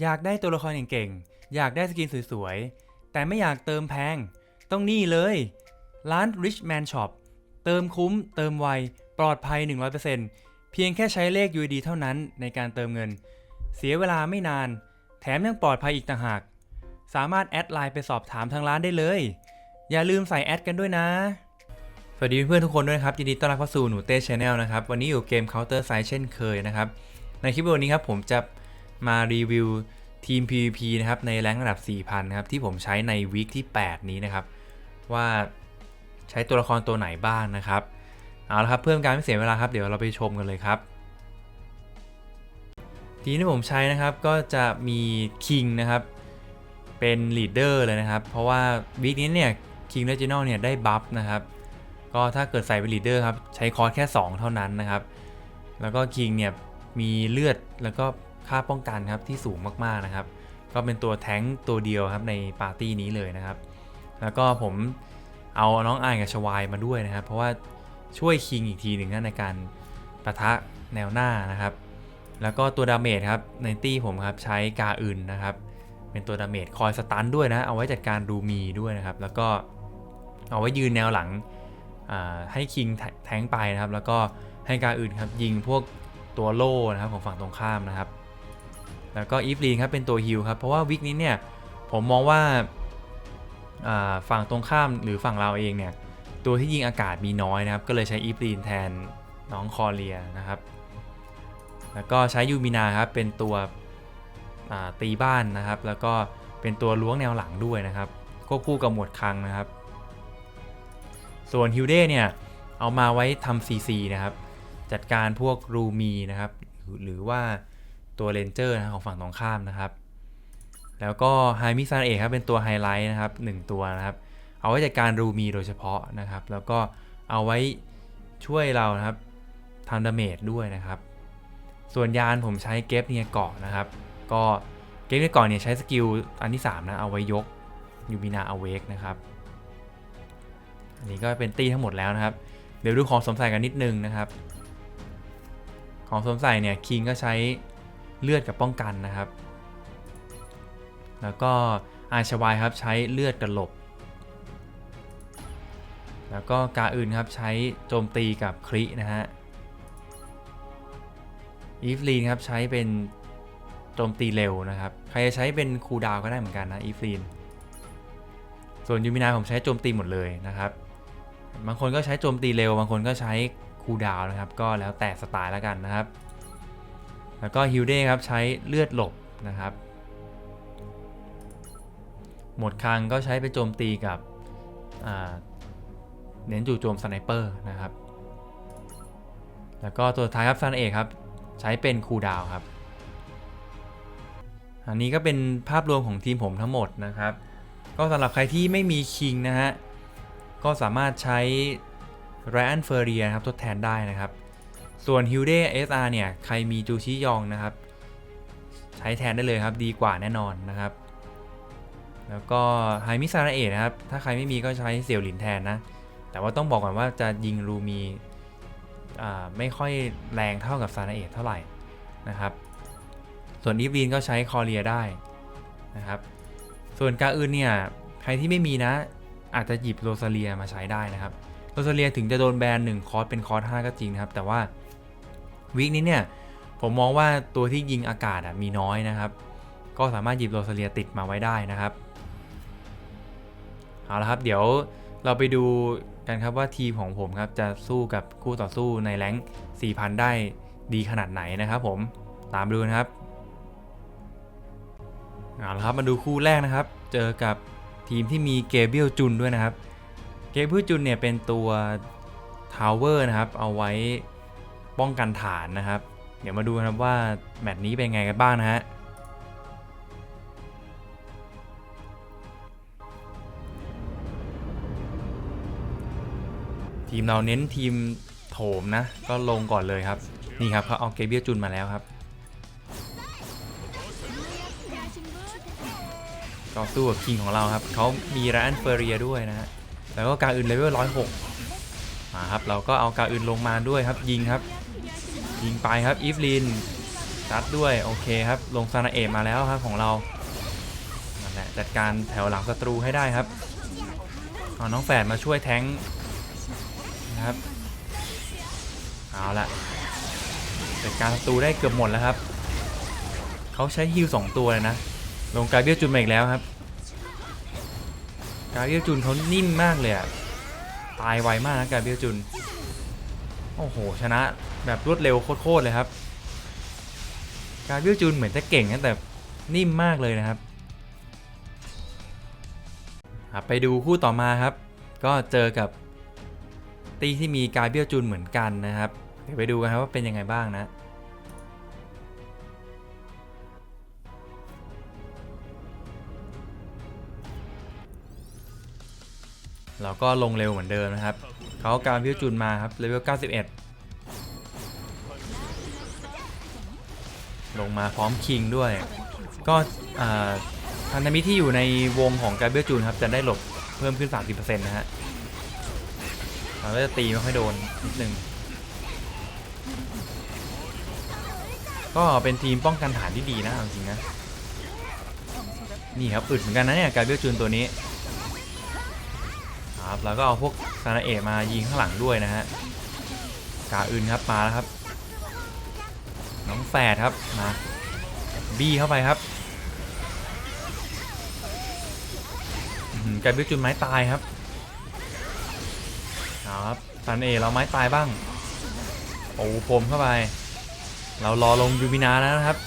อยากได้ตัวละครเก่งๆ อยากได้สกินสวยๆ แต่ไม่อยากเติมแพง ต้องนี่เลย ร้าน Rich Man Shop เติมคุ้ม เติมไว ปลอดภัย 100%เพียงแค่ใช้เลข UID เท่านั้นในการเติมเงิน เสียเวลาไม่นาน แถมยังปลอดภัยอีกต่างหาก สามารถแอดไลน์ไปสอบถามทางร้านได้เลย อย่าลืมใส่แอดกันด้วยนะ สวัสดีเพื่อนๆทุกคนด้วยครับยินดีต้อนรับเข้าสู่หนูเต้ชาแนลนะครับ วันนี้อยู่เกม Counter Strike เช่นเคยนะครับ ในคลิปวิดีโอนี้ครับผมจะ มารีวิวทีม PVP นะครับในแรงระดับ 4,000นะครับที่ผมใช้ในวีคที่ 8 นี้นะครับ ว่าใช้ตัวละครตัวไหนบ้างนะครับเอาละครับเพื่อการไม่เสียเวลาครับเดี๋ยวเราไปชมกันเลยครับ ทีมที่ผมใช้นะครับก็จะมี King นะครับเป็นลีดเดอร์เลยนะครับ เพราะว่าวีคนี้เนี่ย King Regional เนี่ยได้บัฟนะครับ ก็ถ้าเกิดใส่เป็นลีดเดอร์ครับใช้คอร์สแค่ 2 เท่านั้นนะครับ แล้วก็ King เนี่ยมีเลือดแล้วก็ ค่าป้องกันครับที่สูงมากๆนะครับ ก็เป็นตัวแท้งตัวเดียวครับในปาร์ตี้นี้เลยนะครับ แล้วก็ผมเอาน้องอายกับชวายมาด้วยนะครับ เพราะว่าช่วยคิงอีกทีหนึ่งนะในการปะทะแนวหน้านะครับ แล้วก็ตัวดาเมจครับในตี้ผมครับใช้กาอื่นนะครับ เป็นตัวดาเมจคอยสตันด้วยนะ เอาไว้จัดการดูมีด้วยนะครับ แล้วก็เอาไว้ยืนแนวหลังให้คิงแทงไปนะครับ แล้วก็ให้กาอื่นครับยิงพวกตัวโล่นะครับของฝั่งตรงข้ามนะครับ แล้วก็อีฟลีนครับเป็นตัวฮิลครับเพราะว่าวิกนี้เนี่ยผมมองว่าฝั่งตรงข้ามหรือฝั่งเราเองเนี่ยตัวที่ยิงอากาศมีน้อยนะครับก็เลยใช้อีฟลีนแทนน้องคอเรียนะครับ แล้วก็ใช้ยูมินาครับเป็นตัวตีบ้านนะครับ แล้วก็เป็นตัวล้วงแนวหลังด้วยนะครับควบคู่กับหมวดคังนะครับ ส่วนฮิวเด้เนี่ยเอามาไว้ทำ CC นะครับ จัดการพวกรูมีนะครับ หรือว่า ตัวเลนเจอร์นะของฝั่งตรงข้ามนะครับ แล้วก็ไฮมิซานเอกครับเป็นตัวไฮไลท์นะครับหนึ่งตัวนะครับ เอาไว้จัดการรูมีโดยเฉพาะนะครับ แล้วก็เอาไว้ช่วยเรานะครับทำดาเมจด้วยนะครับ ส่วนยานผมใช้เก็บเนี่ยเกาะนะครับ ก็เก็บเนี่ยเกาะเนี่ยใช้สกิลอันที่3นะเอาไว้ยกยูมินาอเวกนะครับอันนี้ก็เป็นตีทั้งหมดแล้วนะครับ เดี๋ยวดูของสมใส่กันนิดนึงนะครับ ของสมใส่เนี่ยคิงก็ใช้ เลือดกับป้องกันนะครับ แล้วก็อาชวายครับใช้เลือดกับหลบ แล้วก็กาอื่นครับใช้โจมตีกับครินะฮะอีฟลีนครับใช้เป็นโจมตีเร็วนะครับ ใครจะใช้เป็นคูดาวก็ได้เหมือนกันนะอีฟลีน ส่วนยูมินาผมใช้โจมตีหมดเลยนะครับ บางคนก็ใช้โจมตีเร็ว บางคนก็ใช้คูดาวน์นะครับ ก็แล้วแต่สไตล์แล้วกันนะครับ แล้วก็ฮิลเด้ครับใช้เลือดหลบนะครับ หมดคลังก็ใช้ไปโจมตีกับเน้นจู่โจมสไนเปอร์นะครับ แล้วก็ตัวท้ายครับซันเอกครับใช้เป็นคูดาวครับ อันนี้ก็เป็นภาพรวมของทีมผมทั้งหมดนะครับ ก็สำหรับใครที่ไม่มีคิงนะฮะ ก็สามารถใช้ไรอันเฟอร์เรียครับทดแทนได้นะครับ ส่วนฮิลเดเอสอาร์เนี่ย ใครมีจูชิยองนะครับ ใช้แทนได้เลยครับดีกว่าแน่นอนนะครับ แล้วก็ไฮมิซาระเอะนะครับ ถ้าใครไม่มีก็ใช้เสี่ยวหลินแทนนะ แต่ว่าต้องบอกก่อนว่าจะยิงรูมีไม่ค่อยแรงเท่ากับซานาเอะเท่าไหร่นะครับ ส่วนอีฟลีนก็ใช้คอเรียได้นะครับ ส่วนกาอื่นเนี่ยใครที่ไม่มีนะ อาจจะหยิบโรซาเลียมาใช้ได้นะครับโรซาเลียถึงจะโดนแบนหนึ่งคอร์สเป็นคอร์ส5ก็จริงนะครับ แต่ว่า วีคนี้เนี่ยผมมองว่าตัวที่ยิงอากาศอะมีน้อยนะครับ ก็สามารถหยิบโรซาเลียติดมาไว้ได้นะครับเอาละครับเดี๋ยวเราไปดูกันครับว่าทีมของผมครับจะสู้กับคู่ต่อสู้ในแรง4,000 ได้ดีขนาดไหนนะครับผมตามดูนะครับเอาละครับมาดูคู่แรกนะครับ เจอกับทีมที่มีเกเบียลจุนด้วยนะครับ เกเบียลจุนเนี่ยเป็นตัวทาวเวอร์นะครับเอาไว้ ป้องกันฐานนะครับ เดี๋ยวมาดูนะครับว่าแมตช์นี้เป็นไงกันบ้างนะฮะทีมเราเน้นทีมโถมนะ ก็ลงก่อนเลยครับ นี่ครับเขาเอาเกเบียจุนมาแล้วครับ ก็สู้กับคิงของเราครับ เขามีแรนเฟอร์เรียด้วยนะฮะ แล้วก็การอื่นเลเวลร้อยหกมาครับ เราก็เอาการอื่นลงมาด้วยครับยิงครับ ยิงไปครับอีฟลินแซัดด้วยโอเคครับ ลงซานาเอะมาแล้วครับของเรานั่นแหละจัดการแถวหลังศัตรูให้ได้ครับเอาน้องแฝดมาช่วยแทงนะครับเอาละจัดการศัตรูได้เกือบหมดแล้วครับเขาใช้ฮิลสองตัวเลยนะลงกาเบียจุนมาอีกแล้วครับกาเบียจุนเขานิ่มมากเลยอะตายไวมากนะกาเบียจุนโอ้โหชนะ แบบรวดเร็วโคตรๆเลยครับ กาเบียลจุนเหมือนจะเก่งนะแต่นิ่มมากเลยนะครับ ไปดูคู่ต่อมาครับ ก็เจอกับตีที่มีการเบี้ยลจุนเหมือนกันนะครับ เดี๋ยวไปดูกันครับว่าเป็นยังไงบ้างนะเราก็ลงเร็วเหมือนเดิมนะครับ เขาการพิวจุนมาครับเลเวล91 ลงมาพร้อมคิงด้วย ก็อ่าพันธมิตรที่อยู่ในวงของกาเบียจูนครับจะได้หลบเพิ่มขึ้น 30%นะฮะเราก็จะตีไม่ค่อยโดนนิดนึงก็เป็นทีมป้องกันฐานที่ดีนะเอาจริงนะ นี่ครับอึดเหมือนกันนะเนี่ยกาเบียจูนตัวนี้ครับแล้วก็เอาพวกซานาเอะมายิงข้างหลังด้วยนะฮะกาอื่นครับมาแล้วครับ น้องแฝดครับมาบี้เข้าไปครับอื้อหือแกบิวจุนไม้ตายครับเอาครับซานเอเราไม้ตายบ้างโอ้พรมเข้าไป เรารอลงยูมินาแล้วนะครับ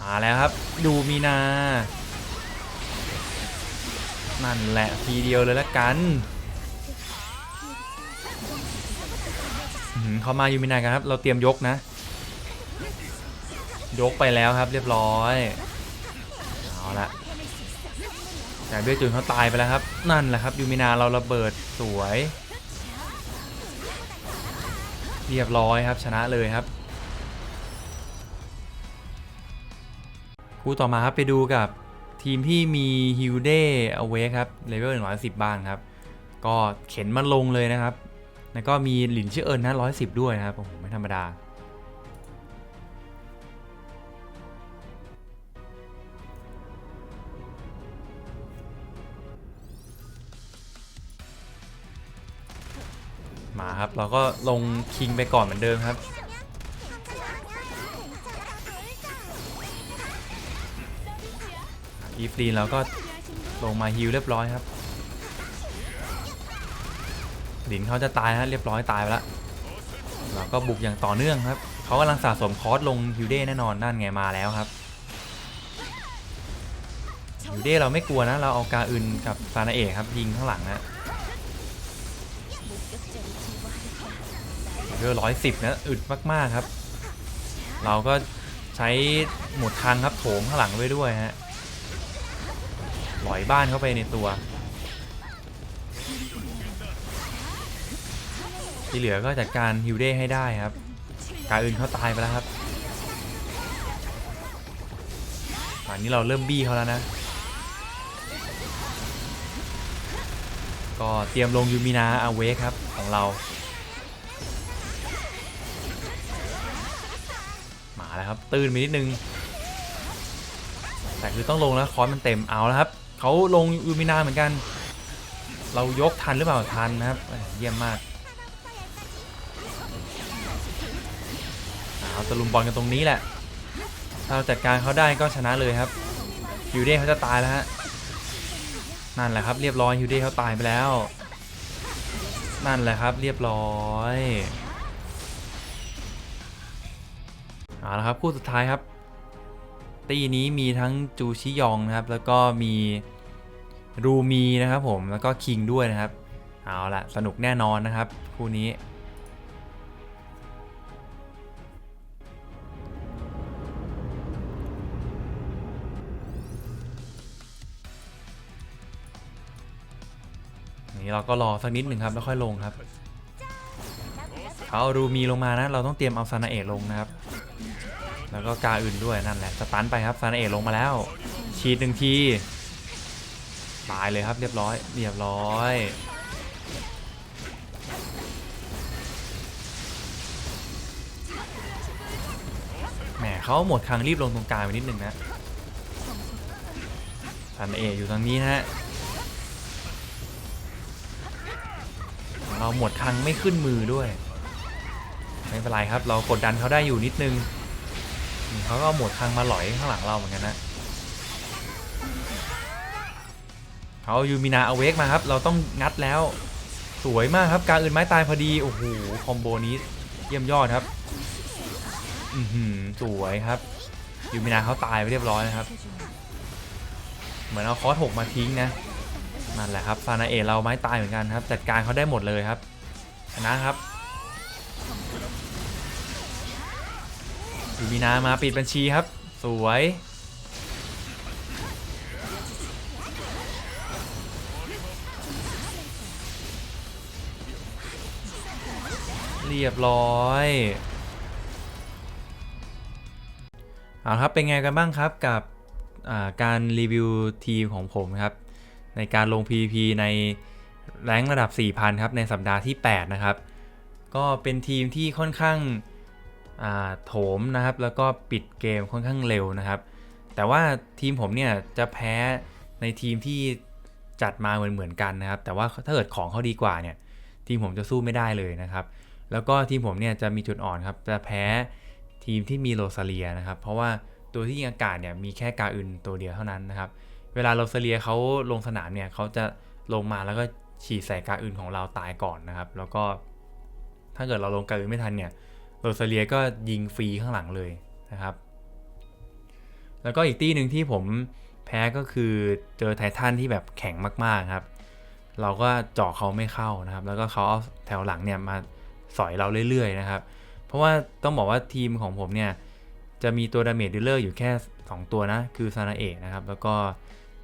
มาแล้วครับยูมินา นั่นแหละทีเดียวเลยละกัน เขามายูมินากันครับ เราเตรียมยกนะ ยกไปแล้วครับเรียบร้อย เอาละแต่เบี้ยจุนเขาตายไปแล้วครับ นั่นแหละครับยูมินาเราระเบิดสวย เรียบร้อยครับชนะเลยครับคู่ต่อมาครับไปดูกับทีมที่มีฮิวเดเอาเวครับเลเวล110 บ้างครับ ก็เข็นมันลงเลยนะครับ แล้วก็มีหลินชื่อเอิญนะ110ด้วยนะครับโอ้โหไม่ธรรมดา มาครับ เราก็ลงคิงไปก่อนเหมือนเดิมครับอีฟลีนเราก็ลงมาฮิลเรียบร้อยครับ ลินเขาจะตายฮะเรียบร้อยตายไปแล้วเราก็บุกอย่างต่อเนื่องครับเขากำลังสะสมคอสลงฮิวเด้แน่นอนนั่นไงมาแล้วครับฮิวเด้เราไม่กลัวนะ เราเอากาอึนกับซานาเอะครับยิงข้างหลังนะเรือร้อยสิบนะอึดมาก ๆ ครับ เราก็ใช้หมุดคังครับโถมข้างหลังไว้ด้วยฮะหลอยบ้านเข้าไปในตัว ที่เหลือก็จัดการฮิวเด้ให้ได้ครับกาอื่นเขาตายไปแล้วครับตอนนี้เราเริ่มบี้เขาแล้วนะ ก็เตรียมลงยูมินาอาเวครับของเรา มาแล้วครับตื่นไปนิดนึง แต่คือต้องลงแล้วคอร์สมันเต็มเอาแล้วครับเขาลงยูมินาเหมือนกัน เรายกทันหรือเปล่าทันนะครับ เยี่ยมมาก ตะลุมบอลกันตรงนี้แหละ ถ้าเราจัดการเขาได้ก็ชนะเลยครับฮิวเด้เขาจะตายแล้วฮะนั่นแหละครับเรียบร้อยฮิวเด้เขาตายไปแล้ว นั่นแหละครับเรียบร้อยเอาละครับคู่สุดท้ายครับ ตีนี้มีทั้งจูชิยองนะครับ แล้วก็มีรูมีนะครับผมแล้วก็คิงด้วยนะครับ เอาละสนุกแน่นอนนะครับ คู่นี้ นี่เราก็รอสักนิดหนึ่งครับแล้วค่อยลงครับเขาเอารูมีลงมานะ เราต้องเตรียมเอาซานาเอะลงนะครับ แล้วก็กาอื่นด้วยนั่นแหละสตันไปครับซานาเอะลงมาแล้วฉีดหนึ่งทีตายเลยครับเรียบร้อย เรียบร้อยแหมเขาหมดครั้งรีบลงตรงกลางไปนิดนึงนะซันเออยู่ทางนี้นะฮะ เราหมดครั้งไม่ขึ้นมือด้วย ไม่เป็นไรครับ เรากดดันเขาได้อยู่นิดนึงเขาก็หมดครั้งมาหลอยข้างหลังเราเหมือนกันนะเขายูมินาเอาเวกมาครับ เราต้องงัดแล้วสวยมากครับ การอื่นไม้ตายพอดีโอ้โหคอมโบนี้เยี่ยมยอดครับอือหือสวยครับยูมินาเขาตายไปเรียบร้อยนะครับ เหมือนเอาคอสหกมาทิ้งนะ นั่นแหละครับซานาเอเราไม้ตายเหมือนกันครับ จัดการเขาได้หมดเลยครับชนะครับยูมินามาปิดบัญชีครับ สวยเรียบร้อยเอาครับเป็นไงกันบ้างครับกับการรีวิวทีมของผมครับ ในการลง PVP ในแรงระดับ 4,000 ครับ ในสัปดาห์ที่ 8 นะครับ ก็เป็นทีมที่ค่อนข้างาโถมนะครับ แล้วก็ปิดเกมค่อนข้างเร็วนะครับ แต่ว่าทีมผมเนี่ยจะแพ้ในทีมที่จัดมาเหมือนเหมือนๆกันนะครับ แต่ว่าถ้าเกิดของเขาดีกว่าเนี่ย ทีมผมจะสู้ไม่ได้เลยนะครับ แล้วก็ทีมผมเนี่ยจะมีจุดอ่อนครับ จะแพ้ทีมที่มีโรซาเลียนะครับ เพราะว่าตัวที่ยิงอากาศเนี่ยมีแค่กาอึนตัวเดียวเท่านั้นนะครับ เวลาโราเลียเขาลงสนามเนี่ยเขาจะลงมาแล้วก็ฉีดใส่กาอึนของเราตายก่อนนะครับ แล้วก็ถ้าเกิดเราลงกาอึนไม่ทันเนี่ยโรซเลียก็ยิงฟรีข้างหลังเลยนะครับ แล้วก็อีกตีหนึ่งที่ผมแพ้ก็คือเจอไททันที่แบบแข็งมากๆครับ เราก็เจาะเขาไม่เข้านะครับ แล้วก็เขาเอาแถวหลังเนี่ยมาสอยเราเรื่อยๆนะครับ เพราะว่าต้องบอกว่าทีมของผมเนี่ยจะมีตัวดาเมจดิลเลอร์อยู่แค่ 2 ตัวนะ คือซานาเอะนะครับ แล้วก็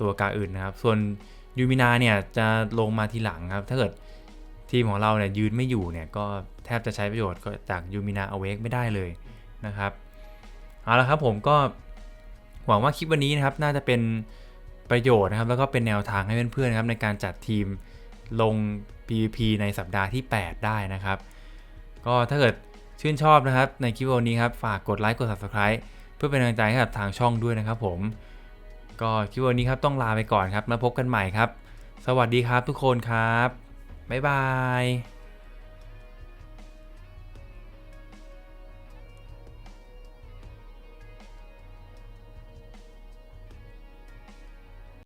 ตัวกาอื่นนะครับ ส่วนยูมินาเนี่ยจะลงมาทีหลังครับ ถ้าเกิดทีมของเราเนี่ยยืนไม่อยู่เนี่ยก็แทบจะใช้ประโยชน์ก็จากยูมินาเอาเวกไม่ได้เลยนะครับเอาละครับผมก็หวังว่าคลิปวันนี้นะครับน่าจะเป็นประโยชน์นะครับ แล้วก็เป็นแนวทางให้เพื่อนๆนะครับในการจัดทีมลง PVP ในสัปดาห์ที่ 8 ได้นะครับ ก็ถ้าเกิดชื่นชอบนะครับในคลิปวันนี้ครับฝากกดไลค์กด Subscribe เพื่อเป็นกำลังใจให้กับทางช่องด้วยนะครับผม ก็คลิปวันนี้ครับต้องลาไปก่อนครับ มาพบกันใหม่ครับ สวัสดีครับทุกคนครับ บ๊ายบาย